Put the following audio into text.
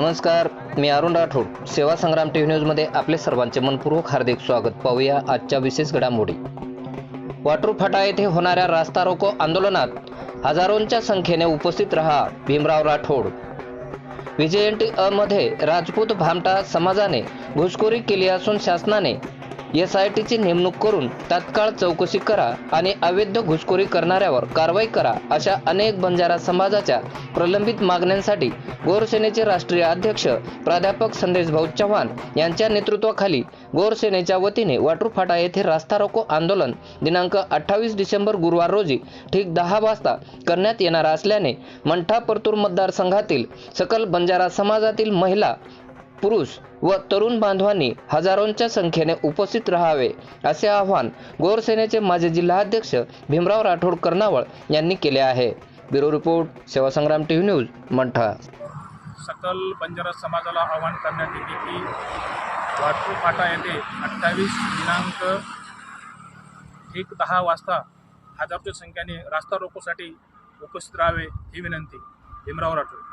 नमस्कार मी अरुण राठोड. सेवा संग्राम टीव्ही न्यूजमध्ये आपले सर्वांचे मनपूर्वक हार्दिक स्वागत. पाहूया आजच्या विशेष घडामोडी. वाटरू फाटा येथे होणाऱ्या रास्ता रोको आंदोलनात हजारोंच्या संख्येने उपस्थित रहा भीमराव राठोड. व्हीजेएनटी अ मध्ये राजपूत भामटा समाजाने घुसखोरी केली असून शासनाने एस आय टीची नेमणूक करून तात्काळ चौकशी करा आणि अवैध घुसखोरी करणाऱ्यावर कारवाई करा अशा अनेक बंजारा समाजाच्या प्रलंबित मागण्यांसाठी गोरसेनेचे राष्ट्रीय अध्यक्ष प्राध्यापक संदेश भाऊ चव्हाण यांच्या नेतृत्वाखाली गोरसेनेच्या वतीने वाटूरफाटा येथे रास्ता रोको आंदोलन दिनांक अठ्ठावीस डिसेंबर गुरुवार रोजी ठीक दहा वाजता करण्यात येणार असल्याने मंठा परतूर मतदारसंघातील सकल बंजारा समाजातील महिला पुरुष व तरुण बांधवांनी हजारोंच्या संख्येने उपस्थित राहावे असे आवाहन गोरसेनेचे माजी जिल्हाध्यक्ष भीमराव राठोड कर्नावळ यांनी केले आहे. Bureau report Sevasangram T V news Mantha. सकल बंजारा समाजाला आवाहन करण्यात येते की वाटू फाटा येथे अठ्ठावीस दिनांक एक दहा वाजता हजारोच्या संख्येने रास्ता रोकोसाठी उपस्थित राहावे ही विनंती. भीमराव राठोड.